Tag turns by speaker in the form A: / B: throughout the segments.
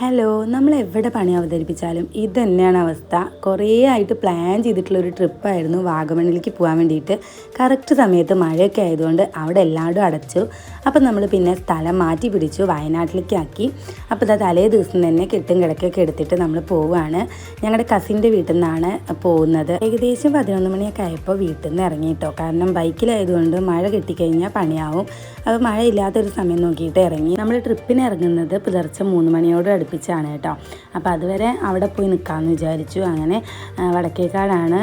A: Hello നമ്മൾ എവിടെ പണി അവതരിപ്പിച്ചാലും ഇത് തന്നെയാണ് അവസ്ഥ. കുറേ ആയിട്ട് പ്ലാൻ ചെയ്തിട്ടുള്ള ഒരു ട്രിപ്പായിരുന്നു വാഗമണിലേക്ക് പോകാൻ വേണ്ടിയിട്ട്. കറക്റ്റ് സമയത്ത് മഴയൊക്കെ ആയതുകൊണ്ട് അവിടെ എല്ലായിടും അടച്ചു. അപ്പം നമ്മൾ പിന്നെ സ്ഥലം മാറ്റി പിടിച്ചു വയനാട്ടിലേക്ക് ആക്കി. അപ്പോൾ ഇതാ തലേ ദിവസം തന്നെ കെട്ടും കിടക്കൊക്കെ എടുത്തിട്ട് നമ്മൾ പോവുകയാണ് ഞങ്ങളുടെ കസിന്റെ വീട്ടിൽ നിന്നാണ് പോകുന്നത്. ഏകദേശം പതിനൊന്ന് മണിയൊക്കെ ആയപ്പോൾ വീട്ടിൽ നിന്ന് ഇറങ്ങിയിട്ടോ കാരണം ബൈക്കിലായതുകൊണ്ട് മഴ കിട്ടിക്കഴിഞ്ഞാൽ പണിയാവും. അപ്പോൾ മഴ ഇല്ലാത്തൊരു സമയം നോക്കിയിട്ട് ഇറങ്ങി. നമ്മൾ ട്രിപ്പിന് ഇറങ്ങുന്നത് പുലർച്ചെ മൂന്ന് മണിയോട് അടുപ്പിച്ചാണ് കേട്ടോ. അപ്പോൾ അതുവരെ അവിടെ പോയി നിൽക്കാമെന്ന് വിചാരിച്ചു. അങ്ങനെ വടക്കേക്കാടാണ്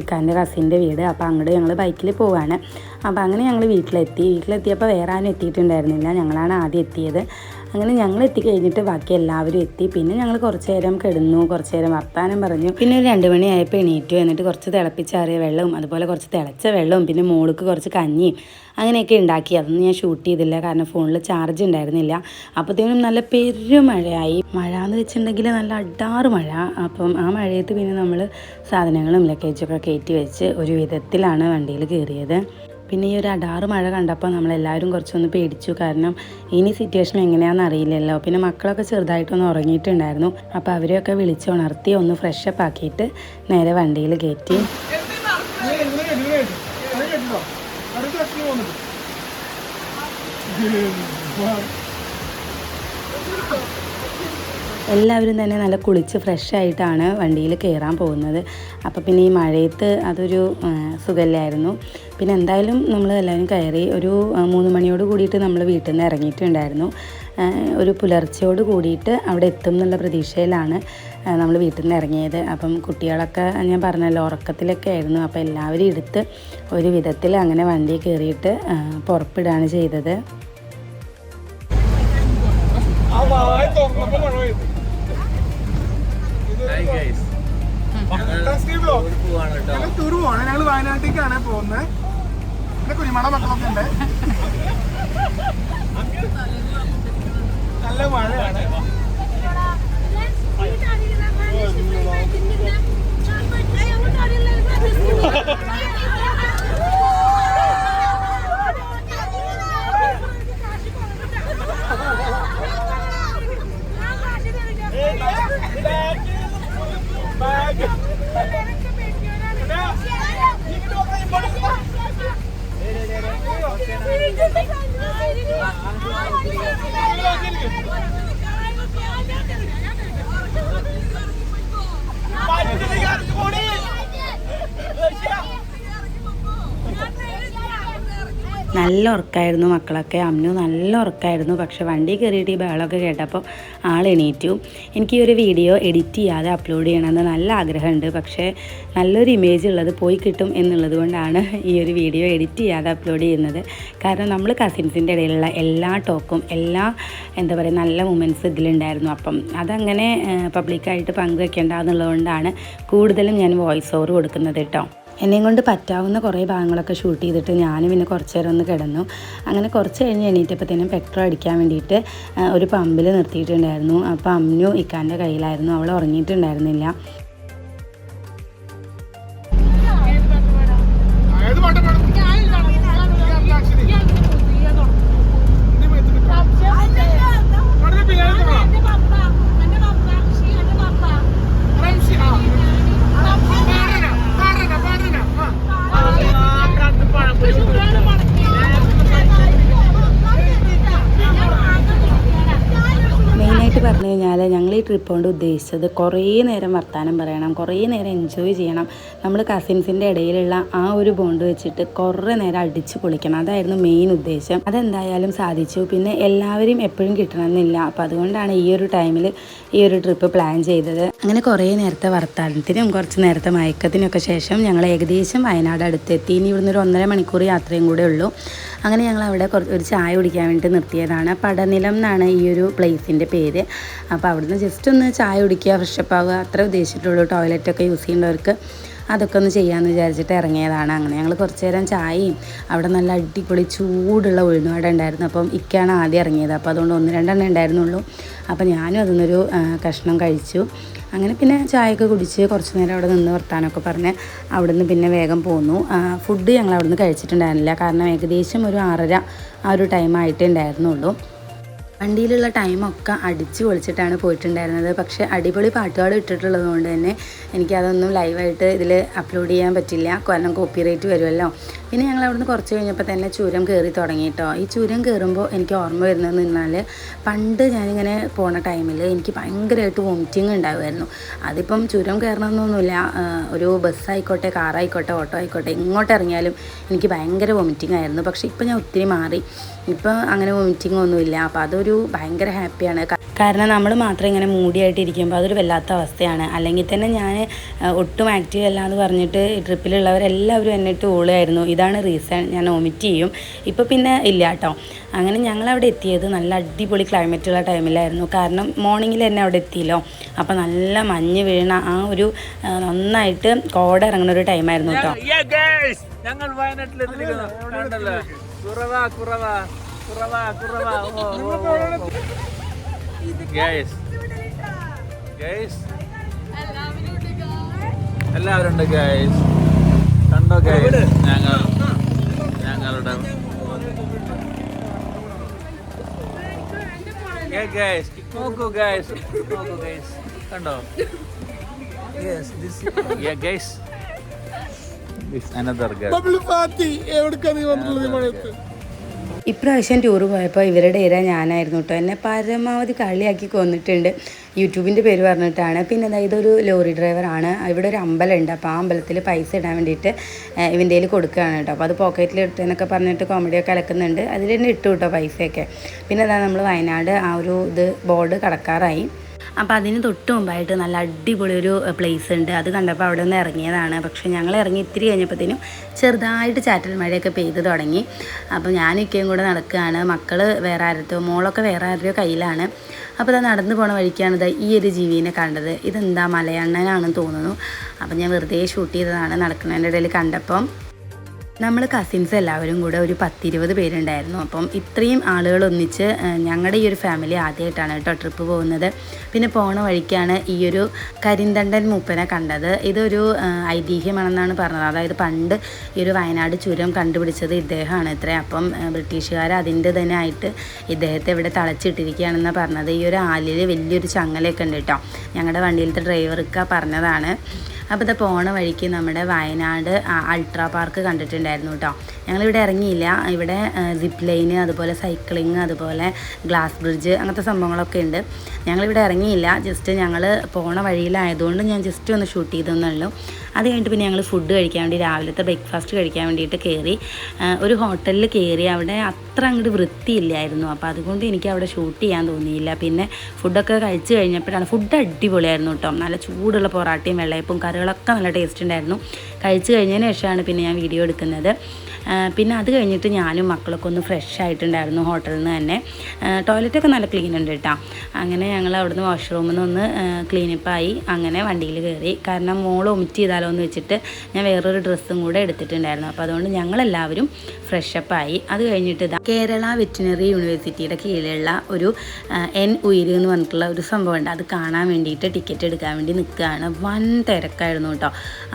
A: ഇക്കാന്റെ കസിന്റെ വീട്. അപ്പോൾ അങ്ങോട്ട് ഞങ്ങൾ ബൈക്കിൽ പോവാണ്. അപ്പോൾ അങ്ങനെ ഞങ്ങൾ വീട്ടിലെത്തി. വീട്ടിലെത്തിയപ്പോൾ വേറെ ആരും എത്തിയിട്ടുണ്ടായിരുന്നില്ല. ഞങ്ങളാണ് ആദ്യം എത്തിയത്. അങ്ങനെ ഞങ്ങൾ എത്തിക്കഴിഞ്ഞിട്ട് ബാക്കി എല്ലാവരും എത്തി. പിന്നെ ഞങ്ങൾ കുറച്ച് നേരം കിടന്നു കുറച്ച് നേരം വർത്താനം പറഞ്ഞു. പിന്നെ ഒരു രണ്ട് മണിയായപ്പോൾ എണീറ്റു എന്നിട്ട് കുറച്ച് തിളപ്പിച്ചാറിയ വെള്ളവും അതുപോലെ കുറച്ച് തിളച്ച വെള്ളവും പിന്നെ മോൾക്ക് കുറച്ച് കഞ്ഞിയും അങ്ങനെയൊക്കെ ഉണ്ടാക്കി. അതൊന്നും ഞാൻ ഷൂട്ട് ചെയ്തില്ല കാരണം ഫോണിൽ ചാർജ് ഉണ്ടായിരുന്നില്ല. അപ്പോഴത്തേനും നല്ല പെരുമഴയായി മഴ എന്ന് വെച്ചിട്ടുണ്ടെങ്കിൽ നല്ല അഡാറ് മഴ. അപ്പം ആ മഴയത്ത് പിന്നെ നമ്മൾ സാധനങ്ങളും ലഗേജൊക്കെ കയറ്റി വെച്ച് ഒരു വിധത്തിലാണ് വണ്ടിയിൽ കയറിയത്. പിന്നെ ഈ ഒരു അടാറ് മഴ കണ്ടപ്പോൾ നമ്മളെല്ലാവരും കുറച്ചൊന്ന് പേടിച്ചു. കാരണം ഇനി സിറ്റുവേഷൻ എങ്ങനെയാണെന്ന് അറിയില്ലല്ലോ. പിന്നെ മക്കളൊക്കെ ചെറുതായിട്ടൊന്ന് ഉറങ്ങിയിട്ടുണ്ടായിരുന്നു. അപ്പോൾ അവരെയൊക്കെ വിളിച്ച് ഉണർത്തി ഒന്ന് ഫ്രഷ് അപ്പ് ആക്കിയിട്ട് നേരെ വണ്ടിയിൽ കയറ്റി എല്ലാവരും തന്നെ നല്ല കുളിച്ച് ഫ്രഷ് ആയിട്ടാണ് വണ്ടിയിൽ കയറാൻ പോകുന്നത്. അപ്പോൾ പിന്നെ ഈ മഴയത്ത് അതൊരു സുഖല്ലായിരുന്നു. പിന്നെ എന്തായാലും നമ്മൾ എല്ലാവരും കയറി ഒരു മൂന്ന് മണിയോട് കൂടിയിട്ട് നമ്മൾ വീട്ടിൽ നിന്ന് ഇറങ്ങിയിട്ടുണ്ടായിരുന്നു. ഒരു പുലർച്ചയോട് കൂടിയിട്ട് അവിടെ എത്തും എന്നുള്ള പ്രതീക്ഷയിലാണ് നമ്മൾ വീട്ടിൽ നിന്ന് ഇറങ്ങിയത്. അപ്പം കുട്ടികളൊക്കെ ഞാൻ പറഞ്ഞല്ലോ ഉറക്കത്തിലൊക്കെ ആയിരുന്നു. അപ്പോൾ എല്ലാവരും എടുത്ത് ഒരു വിധത്തിൽ അങ്ങനെ വണ്ടി കയറിയിട്ട് പുറപ്പെടുകയാണ് ചെയ്തത്.
B: ടൂർ പോവാണ്. ഞങ്ങൾ വയനാട്ടിലേക്കാണ് പോകുന്നത്. പിന്നെ കുഞ്ഞുമണ മക്കളൊക്കെ ഉണ്ട്. നല്ല മഴയാണ്. ബാഗ്
A: നല്ല ഉറക്കമായിരുന്നു മക്കളൊക്കെ. അമ്മു നല്ല ഉറക്കമായിരുന്നു പക്ഷേ വണ്ടി കയറിയിട്ട് ഈ ബഹളമൊക്കെ കേട്ടപ്പോൾ ആൾ എണീറ്റു. എനിക്ക് ഈ ഒരു വീഡിയോ എഡിറ്റ് ചെയ്യാതെ അപ്ലോഡ് ചെയ്യണമെന്ന് നല്ല ആഗ്രഹമുണ്ട്. പക്ഷേ നല്ലൊരു ഇമേജ് ഉള്ളത് പോയി കിട്ടും എന്നുള്ളത് കൊണ്ടാണ് ഈ ഒരു വീഡിയോ എഡിറ്റ് ചെയ്യാതെ അപ്ലോഡ് ചെയ്യുന്നത്. കാരണം നമ്മൾ കസിൻസിന്റെ ഇടയിലുള്ള എല്ലാ ടോക്കും എല്ലാ എന്താ പറയുക നല്ല മൂമെന്റ്സ് ഇതിലുണ്ടായിരുന്നു. അപ്പം അതങ്ങനെ പബ്ലിക്കായിട്ട് പങ്കുവെക്കേണ്ട എന്നുള്ളതുകൊണ്ടാണ് കൂടുതലും ഞാൻ വോയിസ് ഓവർ കൊടുക്കുന്നത് കേട്ടോ എന്നെയും കൊണ്ട് പറ്റാവുന്ന കുറേ ഭാഗങ്ങളൊക്കെ ഷൂട്ട് ചെയ്തിട്ട് ഞാനും പിന്നെ കുറച്ച് നേരം ഒന്ന് കിടന്നു. അങ്ങനെ കുറച്ച് കഴിഞ്ഞ് എണീറ്റപ്പോഴത്തേനും പെട്രോൾ അടിക്കാൻ വേണ്ടിയിട്ട് ഒരു പമ്പിൽ നിർത്തിയിട്ടുണ്ടായിരുന്നു. അപ്പോൾ അമ്മു ഇക്കാന്റെ കയ്യിലായിരുന്നു. അവൾ ഉറങ്ങിയിട്ടുണ്ടായിരുന്നില്ല. ട്രിപ്പ് ഉദ്ദേശിച്ചത് കുറേ നേരം വർത്തമാനം പറയണം കുറേ നേരം എൻജോയ് ചെയ്യണം. നമ്മൾ കസിൻസിന്റെ ഇടയിലുള്ള ആ ഒരു ബോണ്ട് വെച്ചിട്ട് കുറേ നേരം അടിച്ച് പൊളിക്കണം. അതായിരുന്നു മെയിൻ ഉദ്ദേശം. അതെന്തായാലും സാധിച്ചു. പിന്നെ എല്ലാവരും എപ്പോഴും കിട്ടണമെന്നില്ല. അപ്പോൾ അതുകൊണ്ടാണ് ഈ ഒരു ടൈമിൽ ഈ ഒരു ട്രിപ്പ് പ്ലാൻ ചെയ്തത്. അങ്ങനെ കുറേ നേരത്തെ വർത്തമാനത്തിനും കുറച്ച് നേരത്തെ മയക്കത്തിനൊക്കെ ശേഷം ഞങ്ങൾ ഏകദേശം വയനാട് അടുത്തെത്തി. ഇനി ഇവിടുന്ന് ഒരു ഒന്നര മണിക്കൂർ യാത്രയും കൂടെ ഉള്ളൂ. അങ്ങനെ ഞങ്ങൾ അവിടെ കുറച്ച് ഒരു ചായ കുടിക്കാൻ വേണ്ടി നിർത്തിയതാണ്. പടനിലം എന്നാണ് ഈ ഒരു പ്ലേസിന്റെ പേര്. അപ്പോൾ അവിടുന്ന് ജസ്റ്റ് ഒന്ന് ചായ കുടിക്കുക ഫ്രഷപ്പ് ആവുക. അത്ര ഉദ്ദേശിച്ചിട്ടുള്ളൂ. ടോയ്ലറ്റൊക്കെ യൂസ് ചെയ്യുന്നവർക്ക് അതൊക്കെ ഒന്ന് ചെയ്യാമെന്ന് വിചാരിച്ചിട്ട് ഇറങ്ങിയതാണ് അങ്ങനെ. ഞങ്ങൾ കുറച്ച് നേരം ചായയും അവിടെ നല്ല അടിപൊളി ചൂടുള്ള ഉഴുന്നുവട ഉണ്ടായിരുന്നു. അപ്പം ഇക്കാണ് ആദ്യം ഇറങ്ങിയത്. അപ്പോൾ അതുകൊണ്ട് ഒന്ന് രണ്ടെണ്ണം ഉണ്ടായിരുന്നുള്ളൂ. അപ്പോൾ ഞാനും അതിന്നൊരു കഷ്ണം കഴിച്ചു. അങ്ങനെ പിന്നെ ചായയൊക്കെ കുടിച്ച് കുറച്ച് നേരം അവിടെ നിന്ന് വർത്താനമൊക്കെ പറഞ്ഞ് അവിടുന്ന് പിന്നെ വേഗം പോന്നു. ഫുഡ് ഞങ്ങൾ അവിടുന്ന് കഴിച്ചിട്ടുണ്ടായിരുന്നില്ല. കാരണം ഏകദേശം ഒരു ആറര ആ ഒരു ടൈം ആയിട്ടേ ഉണ്ടായിരുന്നുള്ളൂ. വണ്ടിയിലുള്ള ടൈമൊക്കെ അടിച്ച് പൊളിച്ചിട്ടാണ് പോയിട്ടുണ്ടായിരുന്നത്. പക്ഷേ അടിപൊളി പാട്ടുകൾ ഇട്ടിട്ടുള്ളത് കൊണ്ട് തന്നെ എനിക്കതൊന്നും ലൈവായിട്ട് ഇതിൽ അപ്ലോഡ് ചെയ്യാൻ പറ്റില്ല. കാരണം കോപ്പിറൈറ്റ് വരുമല്ലോ. പിന്നെ ഞങ്ങൾ അവിടുന്ന് കുറച്ച് കഴിഞ്ഞപ്പോൾ തന്നെ ചുരം കയറി തുടങ്ങി കേട്ടോ ഈ ചുരം കയറുമ്പോൾ എനിക്ക് ഓർമ്മ വരുന്നതെന്ന് പറഞ്ഞാൽ പണ്ട് ഞാനിങ്ങനെ പോണ ടൈമിൽ എനിക്ക് ഭയങ്കരമായിട്ട് വോമിറ്റിങ് ഉണ്ടാകുമായിരുന്നു അതിപ്പം ചുരം കയറണമെന്നൊന്നുമില്ല. ഒരു ബസ്സായിക്കോട്ടെ കാറായിക്കോട്ടെ ഓട്ടോ ആയിക്കോട്ടെ ഇങ്ങോട്ട് ഇറങ്ങിയാലും എനിക്ക് ഭയങ്കര വോമിറ്റിംഗ് ആയിരുന്നു. പക്ഷേ ഇപ്പം ഞാൻ ഒത്തിരി മാറി. ഇപ്പം അങ്ങനെ വോമിറ്റിംഗ് ഒന്നുമില്ല. അപ്പോൾ അതൊരു ഭയങ്കര ഹാപ്പിയാണ് കാരണം നമ്മൾ മാത്രം ഇങ്ങനെ മൂടിയായിട്ട് ഇരിക്കുമ്പോൾ അതൊരു വല്ലാത്ത അവസ്ഥയാണ്. അല്ലെങ്കിൽ തന്നെ ഞാൻ ഒട്ടും ആക്റ്റീവ് അല്ല എന്ന് പറഞ്ഞിട്ട് ട്രിപ്പിലുള്ളവരെല്ലാവരും എന്നിട്ട് ഓളുമായിരുന്നു ഇതാണ് റീസൺ ഞാൻ വോമിറ്റ് ചെയ്യും. ഇപ്പോൾ പിന്നെ ഇല്ല കേട്ടോ അങ്ങനെ ഞങ്ങളവിടെ എത്തിയത് നല്ല അടിപൊളി ക്ലൈമറ്റുള്ള ടൈമിലായിരുന്നു കാരണം മോർണിംഗിൽ തന്നെ അവിടെ എത്തിയല്ലോ. അപ്പോൾ നല്ല മഞ്ഞ് വീണ ആ ഒരു നന്നായിട്ട് കോട ഇറങ്ങുന്ന ഒരു ടൈമായിരുന്നു കേട്ടോ
C: Yeah, guys! ഞങ്ങൾ വയനാട്ടിൽ കുറവ കുറവ കുറവ കുറവ. ഗൈസ് ഗൈസ് എല്ലാവരും ഉണ്ട് ഗൈസ് കണ്ടോ ഗൈസ് ഞങ്ങൾ ഞങ്ങളുടെ ഗൈസ് നോക്കൂ ഗൈസ് നോക്കൂ ഗൈസ് കണ്ടോ? യെസ് ദിസ് ഗൈസ്
A: ഇപ്രാവശ്യം ടൂർ പോയപ്പോൾ ഇവരുടെ ഇര ഞാനായിരുന്നു കേട്ടോ എന്നെ പരമാവധി കളിയാക്കി കൊന്നിട്ടുണ്ട്. യൂട്യൂബിന്റെ പേര് പറഞ്ഞിട്ടാണ്. പിന്നെ അതായത് ഇതൊരു ലോറി ഡ്രൈവറാണ് ഇവിടെ ഒരു അമ്പലമുണ്ട്. അപ്പോൾ ആ അമ്പലത്തിൽ പൈസ ഇടാൻ വേണ്ടിയിട്ട് ഇവന്റെ കയ്യിൽ കൊടുക്കുകയാണ് കേട്ടോ അപ്പോൾ അത് പോക്കറ്റിൽ ഇട്ടെന്നൊക്കെ പറഞ്ഞിട്ട് കോമഡിയൊക്കെ അലക്കുന്നുണ്ട്. അതിൽ തന്നെ ഇട്ടു കേട്ടോ പൈസയൊക്കെ. പിന്നെ അതാ നമ്മൾ വയനാട് ആ ഒരു ഇത് ബോർഡ് കടക്കാറായി. അപ്പോൾ അതിന് തൊട്ട് മുമ്പായിട്ട് നല്ല അടിപൊളി ഒരു പ്ലേസ് ഉണ്ട്. അത് കണ്ടപ്പോൾ അവിടെ നിന്ന് ഇറങ്ങിയതാണ്. പക്ഷേ ഞങ്ങൾ ഇറങ്ങി ഇത്തിരി കഴിഞ്ഞപ്പോഴത്തേനും ചെറുതായിട്ട് ചാറ്റൽ മഴയൊക്കെ പെയ്ത് തുടങ്ങി. അപ്പോൾ ഞാനൊക്കെയും കൂടെ നടക്കുകയാണ്. മക്കൾ വേറെ ആരത്തോ മോളൊക്കെ വേറെ ആരുടെയോ കയ്യിലാണ്. അപ്പോൾ അത് നടന്നു പോണ വഴിക്കാണ് ഇത് ഈ ഒരു ജീവിനെ കണ്ടത്. ഇതെന്താ മലയണ്ണനാണെന്ന് തോന്നുന്നു. അപ്പോൾ ഞാൻ വെറുതെ ഷൂട്ട് ചെയ്തതാണ് നടക്കുന്നതിന്റെ ഇടയിൽ കണ്ടപ്പം. നമ്മൾ കസിൻസ് എല്ലാവരും കൂടെ ഒരു പത്തിരുപത് പേരുണ്ടായിരുന്നു. അപ്പം ഇത്രയും ആളുകൾ ഒന്നിച്ച് ഞങ്ങളുടെ ഈ ഒരു ഫാമിലി ആദ്യമായിട്ടാണ് കേട്ടോ ട്രിപ്പ് പോകുന്നത്. പിന്നെ പോണ വഴിക്കാണ് ഈ ഒരു കരിന്തണ്ടൻ മൂപ്പനെ കണ്ടത്. ഇതൊരു ഐതിഹ്യമാണെന്നാണ് പറഞ്ഞത്. അതായത് പണ്ട് ഈ ഒരു വയനാട് ചുരം കണ്ടുപിടിച്ചത് ഇദ്ദേഹമാണ് ഇത്രയും. അപ്പം ബ്രിട്ടീഷുകാർ അതിന്റെ തന്നെ ആയിട്ട് ഇദ്ദേഹത്തെ ഇവിടെ തളച്ചിട്ടിരിക്കുകയാണെന്നാണ് പറഞ്ഞത്. ഈ ഒരു ആലിൽ വലിയൊരു ചങ്ങലയൊക്കെ ഉണ്ട് കേട്ടോ. ഞങ്ങളുടെ വണ്ടിയിലത്തെ ഡ്രൈവർക്ക് പറഞ്ഞതാണ്. അപ്പോൾ ഇത് പോണ വഴിക്ക് നമ്മുടെ വയനാട് അൾട്രാ പാർക്ക് കണ്ടിട്ടുണ്ടായിരുന്നു കേട്ടോ ഞങ്ങളിവിടെ ഇറങ്ങിയില്ല. ഇവിടെ സിപ്പ് ലൈന് അതുപോലെ സൈക്ലിങ് അതുപോലെ ഗ്ലാസ് ബ്രിഡ്ജ് അങ്ങനത്തെ സംഭവങ്ങളൊക്കെ ഉണ്ട്. ഞങ്ങളിവിടെ ഇറങ്ങിയില്ല. ജസ്റ്റ് ഞങ്ങൾ പോണ വഴിയിലായതുകൊണ്ട് ഞാൻ ജസ്റ്റ് ഒന്ന് ഷൂട്ട് ചെയ്തെന്നുള്ളൂ അത് കഴിഞ്ഞിട്ട് പിന്നെ ഞങ്ങൾ ഫുഡ് കഴിക്കാൻ വേണ്ടി രാവിലത്തെ ബ്രേക്ക്ഫാസ്റ്റ് കഴിക്കാൻ വേണ്ടിയിട്ട് കയറി ഒരു ഹോട്ടലിൽ കയറി അവിടെ അത്ര അങ്ങോട്ട് വൃത്തിയില്ലായിരുന്നു. അപ്പോൾ അതുകൊണ്ട് എനിക്ക് അവിടെ ഷൂട്ട് ചെയ്യാൻ തോന്നിയില്ല. പിന്നെ ഫുഡൊക്കെ കഴിച്ച് കഴിഞ്ഞപ്പോഴാണ് ഫുഡ് അടിപൊളിയായിരുന്നു കേട്ടോ. നല്ല ചൂടുള്ള പൊറാട്ടയും വെള്ളയപ്പും കറികളൊക്കെ നല്ല ടേസ്റ്റ് ഉണ്ടായിരുന്നു. കഴിച്ച് കഴിഞ്ഞതിന് ശേഷമാണ് പിന്നെ ഞാൻ വീഡിയോ എടുക്കുന്നത്. പിന്നെ അത് കഴിഞ്ഞിട്ട് ഞാനും മക്കളൊക്കെ ഒന്ന് ഫ്രഷ് ആയിട്ടുണ്ടായിരുന്നു ഹോട്ടലിൽ നിന്ന് തന്നെ. ടോയ്ലറ്റൊക്കെ നല്ല ക്ലീൻ ഉണ്ട് കേട്ടോ അങ്ങനെ ഞങ്ങൾ അവിടുന്ന് വാഷ്റൂമിൽ നിന്ന് ഒന്ന് ക്ലീനപ്പായി അങ്ങനെ വണ്ടിയിൽ കയറി കാരണം മോൾ ഒമിറ്റ് ചെയ്താലോ എന്ന് വെച്ചിട്ട് ഞാൻ വേറൊരു ഡ്രസ്സും കൂടെ എടുത്തിട്ടുണ്ടായിരുന്നു. അപ്പോൾ അതുകൊണ്ട് ഞങ്ങളെല്ലാവരും ഫ്രഷപ്പായി അത് കഴിഞ്ഞിട്ട് ഇതാ കേരള വെറ്റിനറി യൂണിവേഴ്സിറ്റിയുടെ കീഴിലുള്ള ഒരു എൻ ഉയിര് എന്ന് പറഞ്ഞിട്ടുള്ള ഒരു സംഭവമുണ്ട് അത് കാണാൻ വേണ്ടിയിട്ട് ടിക്കറ്റ് എടുക്കാൻ വേണ്ടി നിൽക്കുകയാണ്. വൻ തിരക്കായിരുന്നു കേട്ടോ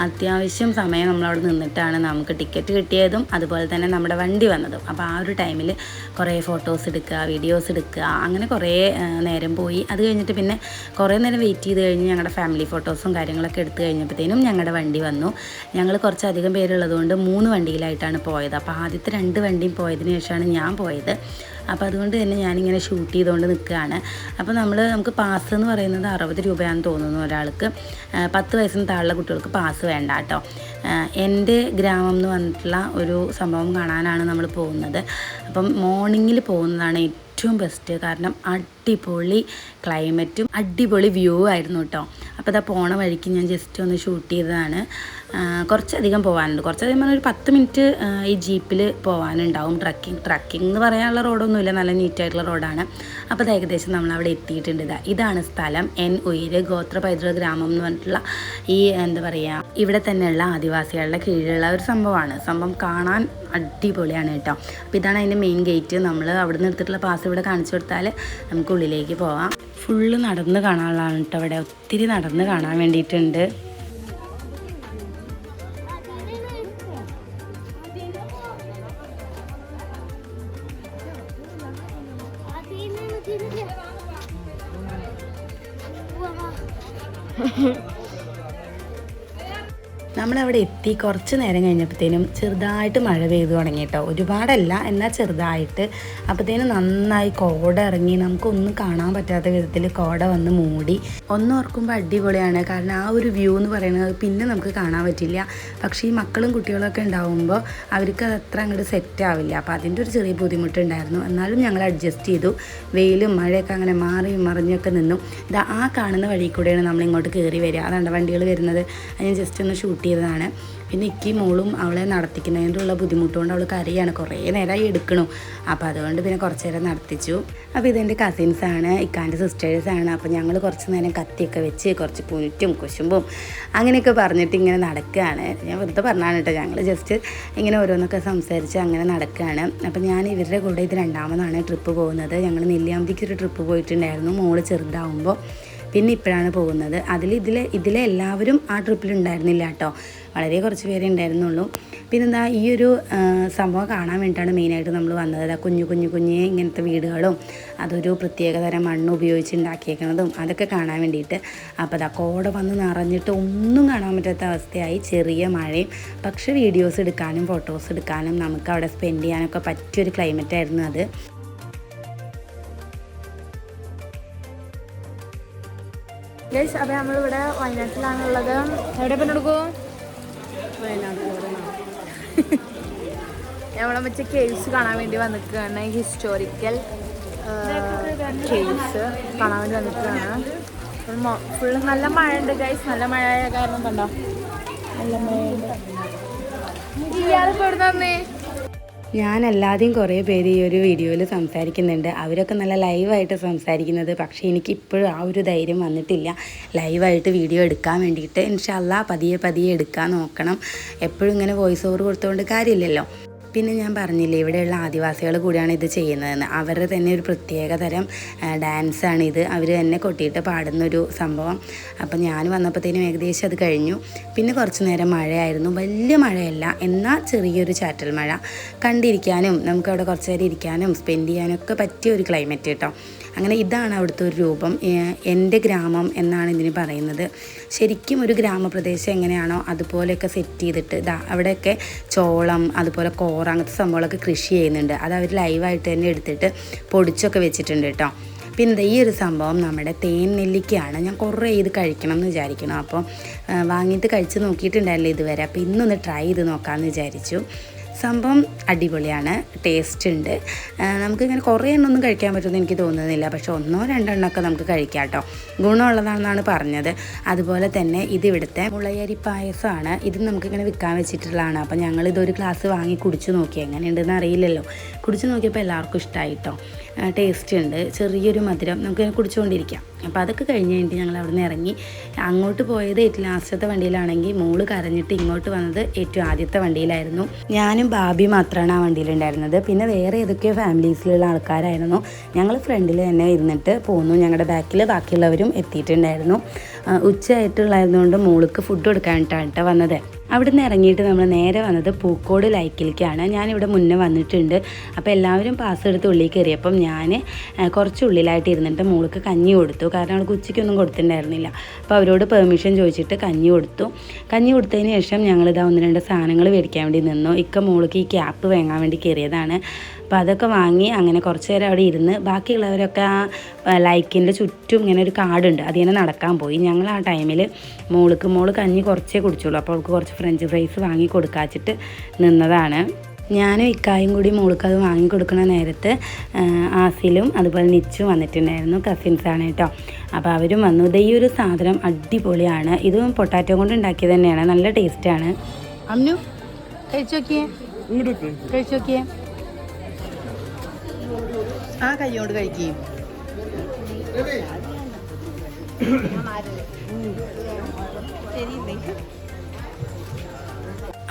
A: അത്യാവശ്യം സമയം നമ്മളവിടെ നിന്നിട്ടാണ് നമുക്ക് ടിക്കറ്റ് കിട്ടിയതും അതുപോലെ തന്നെ നമ്മുടെ വണ്ടി വന്നതും. അപ്പോൾ ആ ഒരു ടൈമിൽ കുറേ ഫോട്ടോസ് എടുക്കുക വീഡിയോസ് എടുക്കുക അങ്ങനെ കുറേ നേരം പോയി. അത് കഴിഞ്ഞിട്ട് പിന്നെ കുറേ നേരം വെയിറ്റ് ചെയ്ത് കഴിഞ്ഞ് ഞങ്ങളുടെ ഫാമിലി ഫോട്ടോസും കാര്യങ്ങളൊക്കെ എടുത്തു കഴിഞ്ഞപ്പോഴത്തേനും ഞങ്ങളുടെ വണ്ടി വന്നു. ഞങ്ങൾ കുറച്ചധികം പേരുള്ളതുകൊണ്ട് മൂന്ന് വണ്ടിയിലായിട്ടാണ് പോയത്. അപ്പോൾ ആദ്യത്തെ രണ്ട് വണ്ടിയും പോയതിന് ശേഷമാണ് ഞാൻ പോയത്. അപ്പോൾ അതുകൊണ്ട് തന്നെ ഞാനിങ്ങനെ ഷൂട്ട് ചെയ്തുകൊണ്ട് നിൽക്കുകയാണ് അപ്പോൾ നമ്മൾ നമുക്ക് പാസ് എന്ന് പറയുന്നത് അറുപത് രൂപയാണെന്ന് തോന്നുന്നു ഒരാൾക്ക്. പത്ത് വയസ്സിന് താഴെയുള്ള കുട്ടികൾക്ക് പാസ് വേണ്ട കേട്ടോ എന്റെ ഗ്രാമം എന്ന് പറഞ്ഞിട്ടുള്ള ഒരു സംഭവം കാണാനാണ് നമ്മൾ പോകുന്നത്. അപ്പം മോർണിംഗിൽ പോകുന്നതാണ് ഏറ്റവും ബെസ്റ്റ് കാരണം അടിപൊളി ക്ലൈമറ്റും അടിപൊളി വ്യൂ ആയിരുന്നു കേട്ടോ. അപ്പോൾ അതാ പോണ വഴിക്ക് ഞാൻ ജസ്റ്റ് ഒന്ന് ഷൂട്ട് ചെയ്തതാണ്. കുറച്ചധികം പോകാനുണ്ട് കുറച്ചധികം പറഞ്ഞാൽ ഒരു പത്ത് മിനിറ്റ് ഈ ജീപ്പിൽ പോകാനുണ്ടാവും ട്രക്കിംഗ് ട്രക്കിംഗ് എന്ന് പറയാനുള്ള റോഡൊന്നുമില്ല. നല്ല നീറ്റായിട്ടുള്ള റോഡാണ്. അപ്പോൾ അത് ഏകദേശം നമ്മൾ അവിടെ എത്തിയിട്ടുണ്ട്. ഇതാ ഇതാണ് സ്ഥലം. എൻ ഉയിര് ഗോത്ര പൈതൃക ഗ്രാമം എന്ന് പറഞ്ഞിട്ടുള്ള ഈ എന്താ പറയുക ഇവിടെ തന്നെയുള്ള ആദിവാസികളുടെ കീഴിലുള്ള ഒരു സംഭവമാണ്. സംഭവം കാണാൻ അടിപൊളിയാണ് കേട്ടോ. അപ്പോൾ ഇതാണ് അതിന്റെ മെയിൻ ഗേറ്റ് നമ്മൾ അവിടെ നിന്ന് എടുത്തിട്ടുള്ള പാസ് ഇവിടെ കാണിച്ചു കൊടുത്താൽ നമുക്ക് ഉള്ളിലേക്ക് പോവാം. ഫുള്ള് നടന്ന് കാണാനുള്ളതാണ് കേട്ടോ ഇവിടെ. ഒത്തിരി നടന്ന് കാണാൻ വേണ്ടിയിട്ടുണ്ട്. നമ്മളവിടെ എത്തി കുറച്ച് നേരം കഴിഞ്ഞപ്പോഴത്തേനും ചെറുതായിട്ട് മഴ പെയ്തു തുടങ്ങി കേട്ടോ. ഒരുപാടല്ല എന്നാൽ ചെറുതായിട്ട്. അപ്പോഴത്തേനും നന്നായി കോട ഇറങ്ങി. നമുക്കൊന്നും കാണാൻ പറ്റാത്ത വിധത്തിൽ കോട വന്ന് മൂടി. ഒന്ന് ഓർക്കുമ്പോൾ അടിപൊളിയാണ്. കാരണം ആ ഒരു വ്യൂ എന്ന് പറയുന്നത് പിന്നെ നമുക്ക് കാണാൻ പറ്റില്ല. പക്ഷേ ഈ മക്കളും കുട്ടികളൊക്കെ ഉണ്ടാവുമ്പോൾ അവർക്ക് അത് അത്ര അങ്ങോട്ട് സെറ്റ് ആവില്ല. അപ്പോൾ അതിന്റെ ഒരു ചെറിയ ബുദ്ധിമുട്ടുണ്ടായിരുന്നു. എന്നാലും ഞങ്ങൾ അഡ്ജസ്റ്റ് ചെയ്തു. വെയിലും മഴയൊക്കെ അങ്ങനെ മാറി മറിഞ്ഞൊക്കെ നിന്നു. ഇതാ ആ കാണുന്ന വഴി കൂടെയാണ് നമ്മൾ ഇങ്ങോട്ട് കയറി വരിക. അതാണ് വണ്ടികൾ വരുന്നത്? ഞാൻ ജസ്റ്റ് ഒന്ന് ഷൂട്ട് ചെയ്തതാണ്. പിന്നെ ഇക്കി മോളും അവളെ നടത്തിക്കുന്നതിനുള്ള ബുദ്ധിമുട്ടുകൊണ്ട് അവൾ കരയാണ്. കുറേ നേരമായി എടുക്കണു. അപ്പോൾ അതുകൊണ്ട് പിന്നെ കുറച്ച് നേരം നടത്തിച്ചു. അപ്പോൾ ഇതെന്റെ കസിൻസാണ് ഇക്കാന്റെ സിസ്റ്റേഴ്സാണ് അപ്പോൾ ഞങ്ങൾ കുറച്ച് നേരം കത്തിയൊക്കെ വെച്ച് കുറച്ച് പുനറ്റും കുശുമ്പും അങ്ങനെയൊക്കെ പറഞ്ഞിട്ട് ഇങ്ങനെ നടക്കുകയാണ്. ഞാൻ വെറുതെ പറഞ്ഞാണ് കേട്ടോ. ഞങ്ങൾ ജസ്റ്റ് ഇങ്ങനെ ഓരോന്നൊക്കെ സംസാരിച്ച് അങ്ങനെ നടക്കുകയാണ്. അപ്പോൾ ഞാൻ ഇവരുടെ കൂടെ ഇത് രണ്ടാമതാണ് ട്രിപ്പ് പോകുന്നത്. ഞങ്ങൾ നെല്ലിയാമ്പതിക്ക് ഒരു ട്രിപ്പ് പോയിട്ടുണ്ടായിരുന്നു. മോൾ ചെറുതാവുമ്പോൾ പിന്നെ ഇപ്പോഴാണ് പോകുന്നത്. അതിൽ ഇതിലെ ഇതിലെ എല്ലാവരും ആ ട്രിപ്പിൽ ഉണ്ടായിരുന്നില്ല കേട്ടോ. വളരെ കുറച്ച് പേരെ ഉണ്ടായിരുന്നുള്ളൂ. പിന്നെന്താ ഈ ഒരു സംഭവം കാണാൻ വേണ്ടിയിട്ടാണ് മെയിനായിട്ട് നമ്മൾ വന്നത്. അതാ കുഞ്ഞു കുഞ്ഞു കുഞ്ഞു ഇങ്ങനത്തെ വീടുകളും അതൊരു പ്രത്യേകതരം മണ്ണ് ഉപയോഗിച്ച് ഉണ്ടാക്കിയേക്കുന്നതും അതൊക്കെ കാണാൻ വേണ്ടിയിട്ട്. അപ്പോൾ അതാ കോട വന്ന് നിറഞ്ഞിട്ട് ഒന്നും കാണാൻ പറ്റാത്ത അവസ്ഥയായി. ചെറിയ മഴയും പക്ഷേ വീഡിയോസ് എടുക്കാനും ഫോട്ടോസ് എടുക്കാനും നമുക്ക് അവിടെ സ്പെൻഡ് ചെയ്യാനൊക്കെ പറ്റിയൊരു ക്ലൈമറ്റായിരുന്നു അത്.
D: ഗൈസ് അപ്പോൾ നമ്മളിവിടെ വയനാട്ടിലാണുള്ളത്. എവിടെ പണെടുക്കൂ നമ്മളെ മറ്റേ കേവ്സ് കാണാൻ വേണ്ടി വന്നിട്ടാണ് ഹിസ്റ്റോറിക്കൽ കേവ്സ് കാണാൻ വേണ്ടി വന്നിട്ടാണ് ഫുള്ള് നല്ല മഴ ഉണ്ട് ഗൈസ് നല്ല മഴ കാരണം കണ്ടോ? നല്ല മഴ ഇയാളിപ്പോ എവിടെ തന്നെ
A: ഞാനല്ലാതെയും കുറേ പേര് ഈ ഒരു വീഡിയോയിൽ സംസാരിക്കുന്നുണ്ട്. അവരൊക്കെ നല്ല ലൈവായിട്ട് സംസാരിക്കുന്നത്. പക്ഷേ എനിക്ക് ഇപ്പോഴും ആ ഒരു ധൈര്യം വന്നിട്ടില്ല. ലൈവായിട്ട് വീഡിയോ എടുക്കാൻ വേണ്ടിയിട്ട്. ഇൻഷല്ല പതിയെ പതിയെ എടുക്കാൻ നോക്കണം. എപ്പോഴും ഇങ്ങനെ വോയിസ് ഓവർ കൊടുത്തുകൊണ്ട് കാര്യമില്ലല്ലോ. പിന്നെ ഞാൻ പറഞ്ഞില്ലേ ഇവിടെയുള്ള ആദിവാസികൾ കൂടിയാണ് ഇത് ചെയ്യുന്നതെന്ന്. അവരുടെ തന്നെ ഒരു പ്രത്യേക തരം ഡാൻസാണ് ഇത്. അവർ തന്നെ കൊട്ടിയിട്ട് പാടുന്നൊരു സംഭവം. അപ്പം ഞാൻ വന്നപ്പോഴത്തേനും ഏകദേശം അത് കഴിഞ്ഞു. പിന്നെ കുറച്ച് നേരം മഴയായിരുന്നു. വലിയ മഴയല്ല എന്നാൽ ചെറിയൊരു ചാറ്റൽ മഴ. കണ്ടിരിക്കാനും നമുക്ക് അവിടെ കുറച്ച് നേരം ഇരിക്കാനും സ്പെൻഡ് ചെയ്യാനൊക്കെ പറ്റിയ ഒരു ക്ലൈമറ്റ് കേട്ടോ. അങ്ങനെ ഇതാണ് അവിടുത്തെ ഒരു രൂപം. എന്റെ ഗ്രാമം എന്നാണ് ഇതിന് പറയുന്നത്. ശരിക്കും ഒരു ഗ്രാമപ്രദേശം എങ്ങനെയാണോ അതുപോലെയൊക്കെ സെറ്റ് ചെയ്തിട്ട് ഇതാ അവിടെയൊക്കെ ചോളം അതുപോലെ കോറ അങ്ങനത്തെ സംഭവങ്ങളൊക്കെ കൃഷി ചെയ്യുന്നുണ്ട്. അത് അവർ ലൈവായിട്ട് തന്നെ എടുത്തിട്ട് പൊടിച്ചൊക്കെ വെച്ചിട്ടുണ്ട് കേട്ടോ. പിന്നെ ഈ ഒരു സംഭവം നമ്മുടെ തേൻ നെല്ലിക്കയാണ്. ഞാൻ കുറേ ഇത് കഴിക്കണം എന്ന് വിചാരിക്കണം അപ്പോൾ വാങ്ങിയിട്ട് കഴിച്ച് നോക്കിയിട്ടുണ്ടായിരുന്നില്ല ഇതുവരെ. അപ്പോൾ ഇന്നൊന്ന് ട്രൈ ചെയ്ത് നോക്കാമെന്ന് വിചാരിച്ചു. സംഭവം അടിപൊളിയാണ് ടേസ്റ്റ് ഉണ്ട്. നമുക്ക് നമുക്കിങ്ങനെ കുറേ എണ്ണ ഒന്നും കഴിക്കാൻ പറ്റുമെന്ന് എനിക്ക് തോന്നുന്നില്ല. പക്ഷെ ഒന്നോ രണ്ടെണ്ണമൊക്കെ നമുക്ക് കഴിക്കാം കേട്ടോ. ഗുണമുള്ളതാണെന്നാണ് പറഞ്ഞത്. അതുപോലെ തന്നെ ഇത് ഇവിടുത്തെ മുളയരി പായസമാണ്. ഇത് നമുക്കിങ്ങനെ വിൽക്കാൻ വെച്ചിട്ടുള്ളതാണ്. അപ്പോൾ ഞങ്ങളിതൊരു ഗ്ലാസ് വാങ്ങി കുടിച്ചു നോക്കി. എങ്ങനെയുണ്ടെന്ന് അറിയില്ലല്ലോ. കുടിച്ചു നോക്കിയപ്പോൾ എല്ലാവർക്കും ഇഷ്ടമായി കേട്ടോ. ടേസ്റ്റ് ഉണ്ട്. ചെറിയൊരു മധുരം നമുക്ക് കുടിച്ചുകൊണ്ടിരിക്കാം. അപ്പോൾ അതൊക്കെ കഴിഞ്ഞ് കഴിഞ്ഞിട്ട് ഞങ്ങൾ അവിടെ നിന്ന് ഇറങ്ങി. അങ്ങോട്ട് പോയത് ഏറ്റവും ലാസ്റ്റത്തെ വണ്ടിയിലാണെങ്കിൽ മോൾ കരഞ്ഞിട്ട് ഇങ്ങോട്ട് വന്നത് ഏറ്റവും ആദ്യത്തെ വണ്ടിയിലായിരുന്നു. ഞാനും ബാബി മാത്രമാണ് ആ വണ്ടിയിലുണ്ടായിരുന്നത്. പിന്നെ വേറെ ഏതൊക്കെയോ ഫാമിലീസിലുള്ള ആൾക്കാരായിരുന്നു. ഞങ്ങൾ ഫ്രണ്ടിൽ തന്നെ ഇരുന്നിട്ട് പോന്നു. ഞങ്ങളുടെ ബാക്കിൽ ബാക്കിയുള്ളവരും എത്തിയിട്ടുണ്ടായിരുന്നു. ഉച്ചയായിട്ടുള്ളായിരുന്നുകൊണ്ട് മോൾക്ക് ഫുഡ് കൊടുക്കാനായിട്ടാണ് വന്നത്. അവിടെ നിന്ന് ഇറങ്ങിയിട്ട് നമ്മൾ നേരെ വന്നത് പൂക്കോട് ലൈക്കിലേക്കാണ്. ഞാനിവിടെ മുന്നേ വന്നിട്ടുണ്ട്. അപ്പോൾ എല്ലാവരും പാസ് എടുത്ത് ഉള്ളിൽ കയറിയപ്പം ഞാൻ കുറച്ച് ഉള്ളിലായിട്ട് ഇരുന്നിട്ട് മോൾക്ക് കഞ്ഞി കൊടുത്തു. കാരണം അവൾക്ക് ഉച്ചയ്ക്കൊന്നും കൊടുത്തിട്ടുണ്ടായിരുന്നില്ല. അപ്പോൾ അവരോട് പെർമിഷൻ ചോദിച്ചിട്ട് കഞ്ഞി കൊടുത്തു. കഞ്ഞി കൊടുത്തതിന് ശേഷം ഞങ്ങളിതാ ഒന്ന് രണ്ട് സാധനങ്ങൾ മേടിക്കാൻ വേണ്ടി നിന്നു. ഇക്ക മോൾക്ക് ഈ ക്യാപ്പ് വാങ്ങാൻ വേണ്ടി കയറിയതാണ്. അപ്പോൾ അതൊക്കെ വാങ്ങി അങ്ങനെ കുറച്ച് നേരം അവിടെ ഇരുന്ന് ബാക്കിയുള്ളവരൊക്കെ ആ ലൈക്കിന്റെ ചുറ്റും ഇങ്ങനെ ഒരു കാടുണ്ട്. അതിങ്ങനെ നടക്കാൻ പോയി. ഞങ്ങൾ ആ ടൈമിൽ മോൾക്ക് മോൾ കഞ്ഞി കുറച്ചേ കുടിച്ചുള്ളൂ. അപ്പോൾ അവൾക്ക് കുറച്ച് ഫ്രഞ്ച് ഫ്രൈസ് വാങ്ങി കൊടുക്കാച്ചിട്ട് നിന്നതാണ്. ഞാനും ഇക്കായും കൂടി മോൾക്ക് അത് വാങ്ങി കൊടുക്കുന്ന നേരത്ത് ആസിലും അതുപോലെ നിച്ചും വന്നിട്ടുണ്ടായിരുന്നു കസിൻസാണ് കേട്ടോ. അപ്പോൾ അവരും വന്നു. ഇത് ഈ ഒരു സാധനം അടിപൊളിയാണ്. ഇതും പൊട്ടാറ്റോ കൊണ്ട് ഉണ്ടാക്കിയത് തന്നെയാണ്. നല്ല ടേസ്റ്റാണ് അമ്മു കഴിച്ചു നോക്കിയേ? കഴിച്ചു നോക്കിയേ? ആ കൈയോട് കഴിക്കുകയും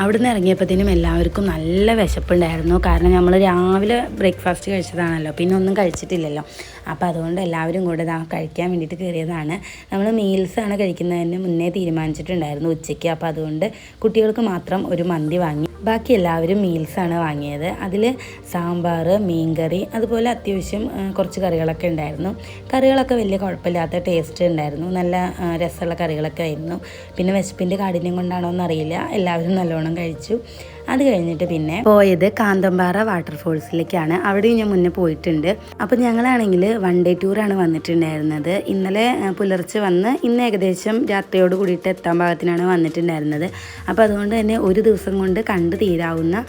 A: അവിടുന്ന് ഇറങ്ങിയപ്പോഴത്തേനും എല്ലാവർക്കും നല്ല വിശപ്പുണ്ടായിരുന്നു. കാരണം നമ്മൾ രാവിലെ ബ്രേക്ക്ഫാസ്റ്റ് കഴിച്ചതാണല്ലോ. പിന്നെ ഒന്നും കഴിച്ചിട്ടില്ലല്ലോ. അപ്പോൾ അതുകൊണ്ട് എല്ലാവരും കൂടെ ഇതാ കഴിക്കാൻ വേണ്ടിയിട്ട് കയറിയതാണ്. നമ്മൾ മീൽസാണ് കഴിക്കുന്നതിന് മുന്നേ തീരുമാനിച്ചിട്ടുണ്ടായിരുന്നു ഉച്ചയ്ക്ക്. അപ്പോൾ അതുകൊണ്ട് കുട്ടികൾക്ക് മാത്രം ഒരു മന്തി വാങ്ങി ബാക്കി എല്ലാവരും മീൽസാണ് വാങ്ങിയത്. അതിൽ സാമ്പാർ മീൻകറി അതുപോലെ അത്യാവശ്യം കുറച്ച് കറികളൊക്കെ ഉണ്ടായിരുന്നു. കറികളൊക്കെ വലിയ കുഴപ്പമില്ലാത്ത ടേസ്റ്റ് ഉണ്ടായിരുന്നു. നല്ല രസമുള്ള കറികളൊക്കെ ആയിരുന്നു. പിന്നെ വിശപ്പിന്റെ കാഠിന്യം കൊണ്ടാണോ എന്നറിയില്ല. എല്ലാവരും നല്ലോണം കഴിച്ചു. അത് കഴിഞ്ഞിട്ട് പിന്നെ പോയത് കാന്തമ്പാറ വാട്ടർഫോൾസിലേക്കാണ്. അവിടെയും ഞാൻ മുന്നേ പോയിട്ടുണ്ട്. അപ്പോൾ ഞങ്ങളാണെങ്കിൽ വൺ ഡേ ടൂറാണ് വന്നിട്ടുണ്ടായിരുന്നത്. ഇന്നലെ പുലർച്ചെ വന്ന് ഇന്ന് ഏകദേശം രാത്രിയോട് കൂടിയിട്ട് എത്താൻ ഭാഗത്തിനാണ് വന്നിട്ടുണ്ടായിരുന്നത്. അപ്പോൾ അതുകൊണ്ട് തന്നെ ഒരു ദിവസം കൊണ്ട് കണ്ടു തീരാവുന്ന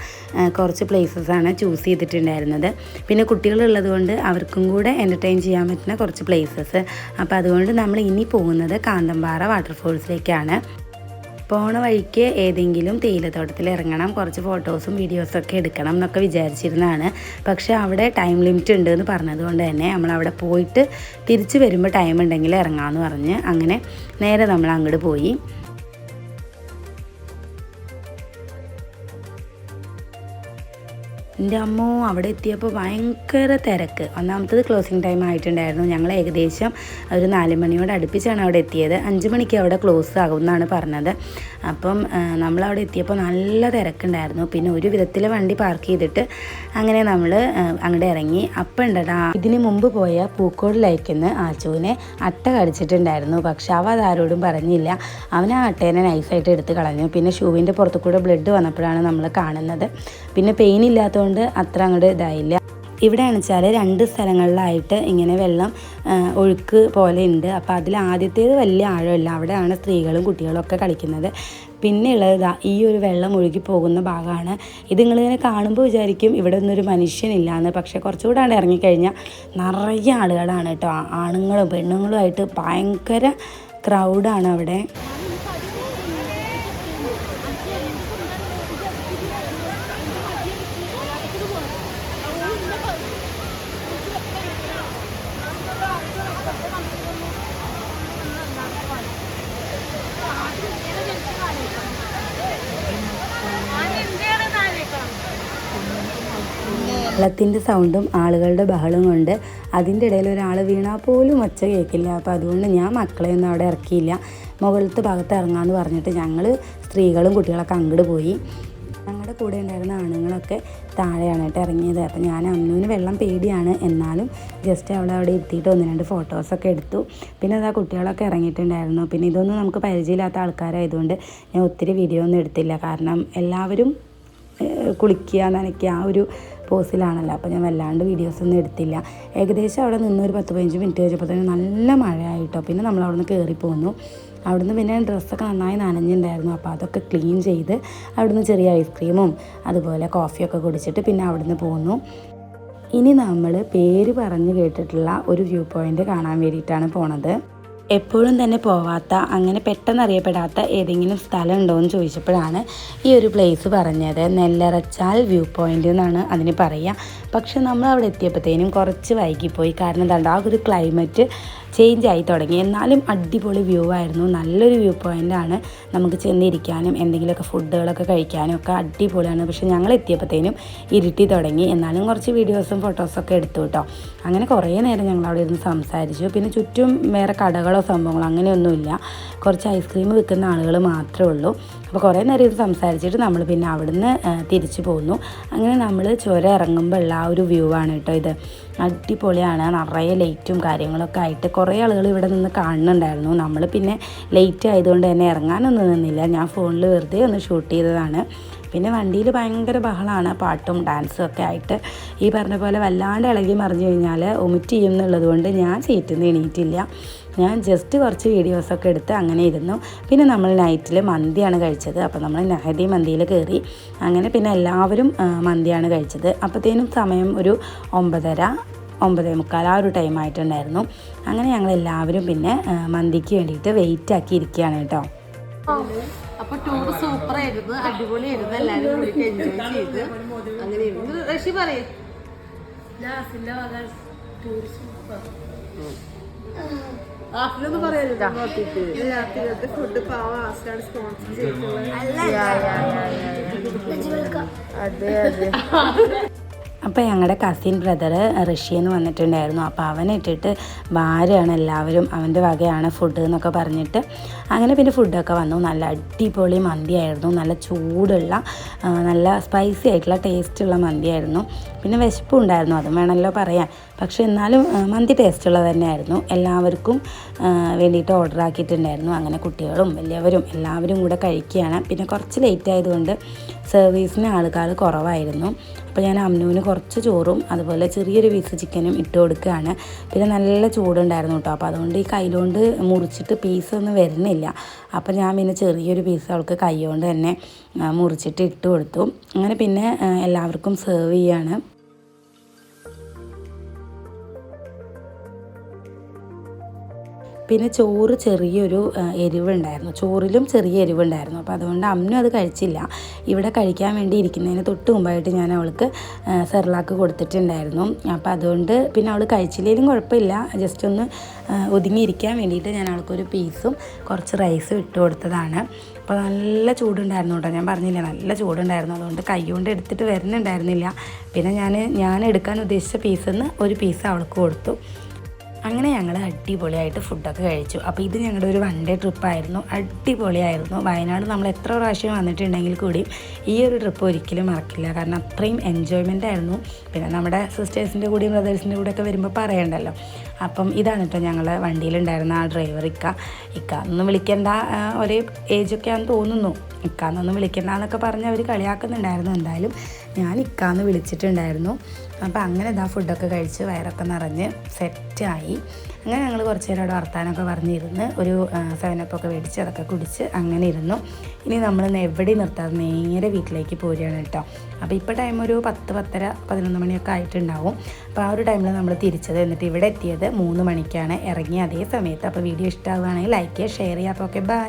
A: കുറച്ച് പ്ലേസസ് ആണ് ചൂസ് ചെയ്തിട്ടുണ്ടായിരുന്നത്. പിന്നെ കുട്ടികളുള്ളത് കൊണ്ട് അവർക്കും കൂടെ എന്റർടൈൻ ചെയ്യാൻ പറ്റുന്ന കുറച്ച് പ്ലേസസ് അപ്പോൾ അതുകൊണ്ട് നമ്മൾ ഇനി പോകുന്നത് കാന്തമ്പാറ വാട്ടർഫോൾസിലേക്കാണ്. പോണ വഴിക്ക് ഏതെങ്കിലും തേയിലത്തോട്ടത്തിൽ ഇറങ്ങണം കുറച്ച് ഫോട്ടോസും വീഡിയോസും ഒക്കെ എടുക്കണം എന്നൊക്കെ വിചാരിച്ചിരുന്നതാണ്. പക്ഷേ അവിടെ ടൈം ലിമിറ്റ് ഉണ്ട് എന്ന് പറഞ്ഞതുകൊണ്ട് തന്നെ നമ്മൾ അവിടെ പോയിട്ട് തിരിച്ച് വരുമ്പോൾ ടൈം ഉണ്ടെങ്കിൽ ഇറങ്ങാമെന്ന് പറഞ്ഞ് അങ്ങനെ നേരെ നമ്മൾ അങ്ങോട്ട് പോയി. എന്റെ അമ്മോ അവിടെ എത്തിയപ്പോൾ ഭയങ്കര തിരക്ക്. ഒന്നാമത്തത് ക്ലോസിങ് ടൈം ആയിട്ടുണ്ടായിരുന്നു. ഞങ്ങൾ ഏകദേശം ഒരു നാല് മണിയോട് അടുപ്പിച്ചാണ് അവിടെ എത്തിയത്. അഞ്ച് മണിക്ക് അവിടെ ക്ലോസ് ആകും എന്നാണ് പറഞ്ഞത്. അപ്പം നമ്മളവിടെ എത്തിയപ്പോൾ നല്ല തിരക്കുണ്ടായിരുന്നു. പിന്നെ ഒരു വിധത്തിൽ വണ്ടി പാർക്ക് ചെയ്തിട്ട് അങ്ങനെ നമ്മൾ അങ്ങോട്ട് ഇറങ്ങി. അപ്പം ഉണ്ടടാ ഇതിന് മുമ്പ് പോയ പൂക്കോട് ലൈക്കിന്ന് ആച്ചുവിനെ അട്ട കടിച്ചിട്ടുണ്ടായിരുന്നു. പക്ഷെ അവ അതാരോടും പറഞ്ഞില്ല. അവൻ ആ അട്ടേനെ നൈസായിട്ട് എടുത്ത് കളഞ്ഞു. പിന്നെ ഷൂവിന്റെ പുറത്തു കൂടെ ബ്ലഡ് വന്നപ്പോഴാണ് നമ്മൾ കാണുന്നത്. പിന്നെ പെയിൻ ഇല്ലാത്തതുകൊണ്ട് അത്ര അങ്ങോട്ട് ഇതായില്ല. ഇവിടെ അണച്ചാൽ രണ്ട് സ്ഥലങ്ങളിലായിട്ട് ഇങ്ങനെ വെള്ളം ഒഴുക്ക് പോലെ ഉണ്ട് അപ്പോൾ അതിൽ ആദ്യത്തേത് വലിയ ആഴമില്ല. അവിടെയാണ് സ്ത്രീകളും കുട്ടികളും ഒക്കെ കളിക്കുന്നത്. പിന്നെ ഉള്ളത് ഈ ഒരു വെള്ളം ഒഴുകി പോകുന്ന ഭാഗമാണ് ഇത് നിങ്ങളിങ്ങനെ കാണുമ്പോൾ വിചാരിക്കും ഇവിടെ ഒന്നൊരു മനുഷ്യനില്ലാന്ന്. പക്ഷേ കുറച്ചുകൂടെ അവിടെ ഇറങ്ങിക്കഴിഞ്ഞാൽ നിറയെ ആളുകളാണ് കേട്ടോ. ആണുങ്ങളും പെണ്ണുങ്ങളുമായിട്ട് ഭയങ്കര ക്രൗഡാണ് അവിടെ. വെള്ളത്തിന്റെ സൗണ്ടും ആളുകളുടെ ബഹളവും കൊണ്ട് അതിന്റെ ഇടയിൽ ഒരാൾ വീണാൽ പോലും ഒച്ച കേൾക്കില്ല. അപ്പോൾ അതുകൊണ്ട് ഞാൻ മക്കളെ ഒന്നും അവിടെ ഇറക്കിയില്ല. മുകളിലത്തെ ഭാഗത്ത് ഇറങ്ങാമെന്ന് പറഞ്ഞിട്ട് ഞങ്ങൾ സ്ത്രീകളും കുട്ടികളൊക്കെ അങ്ങോട്ട് പോയി. ഞങ്ങളുടെ കൂടെ ഉണ്ടായിരുന്ന ആണുങ്ങളൊക്കെ താഴെയാണ് കേട്ടോ ഇറങ്ങിയത്. അപ്പോൾ ഞാൻ അമ്മുവിന് വെള്ളം പേടിയാണ്. എന്നാലും ജസ്റ്റ് അവളെ അവിടെ ഇരുത്തിയിട്ട് ഒന്ന് രണ്ട് ഫോട്ടോസൊക്കെ എടുത്തു. പിന്നെ അതാ കുട്ടികളൊക്കെ ഇറങ്ങിയിട്ടുണ്ടായിരുന്നു. പിന്നെ ഇതൊന്നും നമുക്ക് പരിചയമില്ലാത്ത ആൾക്കാരായതുകൊണ്ട് ഞാൻ ഒത്തിരി വീഡിയോ ഒന്നും എടുത്തില്ല. കാരണം എല്ലാവരും കുളിക്കുക നനയ്ക്കുക ആ ഒരു പോസിലാണല്ലോ അപ്പോൾ ഞാൻ വല്ലാണ്ട് വീഡിയോസ് ഒന്നും എടുത്തില്ല. ഏകദേശം അവിടെ നിന്ന് ഒരു പത്ത് പതിനഞ്ച് മിനിറ്റ് കഴിഞ്ഞപ്പോൾ തന്നെ നല്ല മഴയായിട്ടോ. പിന്നെ നമ്മൾ അവിടെ നിന്ന് കയറി പോന്നു. അവിടുന്ന് പിന്നെ ഡ്രസ്സൊക്കെ നന്നായി നനഞ്ഞിട്ടുണ്ടായിരുന്നു അപ്പോൾ അതൊക്കെ ക്ലീൻ ചെയ്ത് അവിടുന്ന് ചെറിയ ഐസ്ക്രീമും അതുപോലെ കോഫിയൊക്കെ കുടിച്ചിട്ട് പിന്നെ അവിടുന്ന് പോന്നു. ഇനി നമ്മൾ പേര് പറഞ്ഞ് കേട്ടിട്ടുള്ള ഒരു വ്യൂ പോയിന്റ് കാണാൻ വേണ്ടിയിട്ടാണ് പോണത്. എപ്പോഴും തന്നെ പോവാത്ത അങ്ങനെ പെട്ടെന്ന് അറിയപ്പെടാത്ത ഏതെങ്കിലും സ്ഥലം ഉണ്ടോ എന്ന് ചോദിച്ചപ്പോഴാണ് ഈ ഒരു പ്ലേസ് പറഞ്ഞത്. നെല്ലറച്ചാൽ വ്യൂ പോയിന്റ് എന്നാണ് അതിന് പറയുക. പക്ഷെ നമ്മൾ അവിടെ എത്തിയപ്പോഴത്തേനും കുറച്ച് വൈകിപ്പോയി. കാരണം എന്താണ് ആ ഒരു ക്ലൈമറ്റ് ചേഞ്ച് ആയി തുടങ്ങി. എന്നാലും അടിപൊളി വ്യൂ ആയിരുന്നു നല്ലൊരു വ്യൂ പോയിന്റ് ആണ് നമുക്ക് ചെന്നിരിക്കാനും എന്തെങ്കിലുമൊക്കെ ഫുഡുകളൊക്കെ കഴിക്കാനും ഒക്കെ അടിപൊളിയാണ്. പക്ഷെ ഞങ്ങൾ എത്തിയപ്പോഴത്തേനും ഇരുട്ടി തുടങ്ങി. എന്നാലും കുറച്ച് വീഡിയോസും ഫോട്ടോസൊക്കെ എടുത്തു കേട്ടോ. അങ്ങനെ കുറേ നേരം ഞങ്ങൾ അവിടെ ഇരുന്ന് സംസാരിച്ചു. പിന്നെ ചുറ്റും വേറെ കടകളോ സംഭവങ്ങളോ അങ്ങനെയൊന്നുമില്ല. കുറച്ച് ഐസ്ക്രീം വിൽക്കുന്ന ആളുകൾ മാത്രമേ ഉള്ളൂ. അപ്പോൾ കുറേ നേരം ഇത് സംസാരിച്ചിട്ട് നമ്മൾ പിന്നെ അവിടുന്ന് തിരിച്ചു പോന്നു. അങ്ങനെ നമ്മൾ ചുരം ഇറങ്ങുമ്പോൾ ഉള്ള ആ ഒരു വ്യൂ ആണ് കേട്ടോ ഇത്. അടിപൊളിയാണ്. നിറയെ ലൈറ്റും കാര്യങ്ങളൊക്കെ ആയിട്ട് കുറേ ആളുകൾ ഇവിടെ നിന്ന് കാണുന്നുണ്ടായിരുന്നു. നമ്മൾ പിന്നെ ലേറ്റ് ആയതുകൊണ്ട് തന്നെ ഇറങ്ങാനൊന്നും നിന്നില്ല. ഞാൻ ഫോണിൽ വെറുതെ ഒന്ന് ഷൂട്ട് ചെയ്തതാണ്. പിന്നെ വണ്ടിയിൽ ഭയങ്കര ബഹളമാണ്. പാട്ടും ഡാൻസും ഒക്കെ ആയിട്ട് ഈ പറഞ്ഞ പോലെ വല്ലാണ്ട് ഇളകി മറിഞ്ഞു കഴിഞ്ഞാൽ ഒമിറ്റ് ചെയ്യും എന്നുള്ളത് കൊണ്ട് ഞാൻ സീറ്റിൽ നിന്ന് എണീറ്റില്ല. ഞാൻ ജസ്റ്റ് കുറച്ച് വീഡിയോസൊക്കെ എടുത്ത് അങ്ങനെ ഇരുന്നു. പിന്നെ നമ്മൾ നൈറ്റിൽ മന്തിയാണ് കഴിച്ചത്. അപ്പോൾ നമ്മൾ നഹദി മന്തിയിൽ കയറി അങ്ങനെ പിന്നെ എല്ലാവരും മന്തിയാണ് കഴിച്ചത്. അപ്പോഴത്തേനും സമയം ഒരു ഒമ്പതര ഒമ്പതേ മുക്കാൽ ആ ഒരു ടൈം ആയിട്ടുണ്ടായിരുന്നു. അങ്ങനെ ഞങ്ങൾ എല്ലാവരും പിന്നെ മന്തിക്ക് വേണ്ടിയിട്ട് വെയിറ്റ് ആക്കി ഇരിക്കുകയാണ് കേട്ടോ.
E: അപ്പൊ ടൂർ സൂപ്പർ ആയിരുന്നു. അടിപൊളിയായിരുന്നു. എല്ലാരും കൂടി എൻജോയ് ചെയ്ത്. അങ്ങനെ ഇരുന്നു. റഷി പറയും. പറയാനില്ല ഫുഡ് പാവ സ്പോൺസർ ചെയ്തിട്ടുള്ളത്.
D: അതെ അതെ.
A: അപ്പോൾ ഞങ്ങളുടെ കസിൻ ബ്രദർ റഷ്യയിൽ നിന്ന് വന്നിട്ടുണ്ടായിരുന്നു. അപ്പോൾ അവനെ ഇട്ടിട്ട് ഭാര്യയാണ് എല്ലാവരും അവന്റെ വകയാണ് ഫുഡ് എന്നൊക്കെ പറഞ്ഞിട്ട് അങ്ങനെ പിന്നെ ഫുഡൊക്കെ വന്നു. നല്ല അടിപൊളി മന്തിയായിരുന്നു. നല്ല ചൂടുള്ള നല്ല സ്പൈസി ആയിട്ടുള്ള ടേസ്റ്റുള്ള മന്തിയായിരുന്നു. പിന്നെ വിശപ്പും ഉണ്ടായിരുന്നു അതും വേണമല്ലോ പറയാൻ. പക്ഷെ എന്നാലും മന്തി ടേസ്റ്റുള്ളത് തന്നെയായിരുന്നു. എല്ലാവർക്കും വേണ്ടിയിട്ട് ഓർഡർ ആക്കിയിട്ടുണ്ടായിരുന്നു. അങ്ങനെ കുട്ടികളും വലിയവരും എല്ലാവരും കൂടെ കഴിക്കുകയാണ്. പിന്നെ കുറച്ച് ലേറ്റ് ആയതുകൊണ്ട് സർവീസിന് ആൾക്കാർ കുറവായിരുന്നു. അപ്പോൾ ഞാൻ അമ്നുവിന് കുറച്ച് ചോറും അതുപോലെ ചെറിയൊരു പീസ് ചിക്കനും ഇട്ട് കൊടുക്കുകയാണ്. പിന്നെ നല്ല ചൂടുണ്ടായിരുന്നു കേട്ടോ. അപ്പോൾ അതുകൊണ്ട് ഈ കയ്യിലുകൊണ്ട് മുറിച്ചിട്ട് പീസ് ഒന്നും വരുന്നില്ല. അപ്പോൾ ഞാൻ പിന്നെ ചെറിയൊരു പീസ് അവൾക്ക് കൈ കൊണ്ട് തന്നെ മുറിച്ചിട്ട് ഇട്ട് കൊടുത്തു. അങ്ങനെ പിന്നെ എല്ലാവർക്കും സെർവ് ചെയ്യാണ്. പിന്നെ ചോറ് ചെറിയൊരു എരിവുണ്ടായിരുന്നു. ചോറിലും ചെറിയ എരിവുണ്ടായിരുന്നു. അപ്പോൾ അതുകൊണ്ട് അമ്മനും അത് കഴിച്ചില്ല. ഇവിടെ കഴിക്കാൻ വേണ്ടി ഇരിക്കുന്നതിന് തൊട്ട് മുമ്പായിട്ട് ഞാൻ അവൾക്ക് സെർലാക്ക് കൊടുത്തിട്ടുണ്ടായിരുന്നു. അപ്പോൾ അതുകൊണ്ട് പിന്നെ അവൾ കഴിച്ചില്ലെങ്കിലും കുഴപ്പമില്ല. ജസ്റ്റ് ഒന്ന് ഒതുങ്ങിയിരിക്കാൻ വേണ്ടിയിട്ട് ഞാൻ അവൾക്കൊരു പീസും കുറച്ച് റൈസും ഇട്ട് കൊടുത്തതാണ്. അപ്പോൾ നല്ല ചൂടുണ്ടായിരുന്നു കേട്ടോ. ഞാൻ പറഞ്ഞില്ല നല്ല ചൂടുണ്ടായിരുന്നു. അതുകൊണ്ട് കൈ കൊണ്ട് എടുത്തിട്ട് വരുന്നുണ്ടായിരുന്നില്ല. പിന്നെ ഞാൻ ഞാൻ എടുക്കാൻ ഉദ്ദേശിച്ച പീസിൽ നിന്ന് ഒരു പീസ് അവൾക്ക് കൊടുത്തു. അങ്ങനെ ഞങ്ങൾ അടിപൊളിയായിട്ട് ഫുഡൊക്കെ കഴിച്ചു. അപ്പോൾ ഇത് ഞങ്ങളുടെ ഒരു വൺ ഡേ ട്രിപ്പായിരുന്നു അടിപൊളിയായിരുന്നു. വയനാട് നമ്മൾ എത്ര പ്രാവശ്യം വന്നിട്ടുണ്ടെങ്കിൽ കൂടിയും ഈ ഒരു ട്രിപ്പ് ഒരിക്കലും മറക്കില്ല. കാരണം അത്രയും എൻജോയ്മെന്റ് ആയിരുന്നു. പിന്നെ നമ്മുടെ സിസ്റ്റേഴ്സിന്റെ കൂടെയും ബ്രദേഴ്സിന്റെ കൂടെയൊക്കെ വരുമ്പോൾ പറയണ്ടല്ലോ. അപ്പം ഇതാണ് കേട്ടോ ഞങ്ങൾ വണ്ടിയിലുണ്ടായിരുന്ന ആ ഡ്രൈവർ ഇക്ക. ഇക്ക എന്നൊന്നും വിളിക്കേണ്ട ഒരേ ഏജൊക്കെ ആണെന്ന് തോന്നുന്നു. ഇക്കാന്നൊന്നും വിളിക്കേണ്ട എന്നൊക്കെ പറഞ്ഞ് അവർ കളിയാക്കുന്നുണ്ടായിരുന്നു. എന്തായാലും ഞാൻ ഇക്കാന്ന് വിളിച്ചിട്ടുണ്ടായിരുന്നു. അപ്പോൾ അങ്ങനെ ഇതാ ഫുഡൊക്കെ കഴിച്ച് വയറൊക്കെ നിറഞ്ഞ് സെറ്റായി. അങ്ങനെ ഞങ്ങൾ കുറച്ച് നേരം അവിടെ വർത്താനമൊക്കെ പറഞ്ഞിരുന്ന്. ഒരു സെവനപ്പൊക്കെ മേടിച്ച് അതൊക്കെ കുടിച്ച് അങ്ങനെ ഇരുന്നു. ഇനി നമ്മൾ എവിടെ നിർത്താതെ നേരെ വീട്ടിലേക്ക് പോരുകയാണ് കേട്ടോ. അപ്പോൾ ഇപ്പോൾ ടൈം ഒരു പത്ത് പത്തര പതിനൊന്ന് മണിയൊക്കെ ആയിട്ടുണ്ടാവും. അപ്പോൾ ആ ഒരു ടൈമിൽ നമ്മൾ തിരിച്ചത് എന്നിട്ട് ഇവിടെ എത്തിയത് മൂന്ന് മണിക്കാണ്. ഇറങ്ങിയ അതേ സമയത്ത്. അപ്പോൾ വീഡിയോ ഇഷ്ടമാവുകയാണെങ്കിൽ ലൈക്ക് ചെയ്യുക ഷെയർ ചെയ്യുക അപ്പോൾ ഓക്കെ ബൈ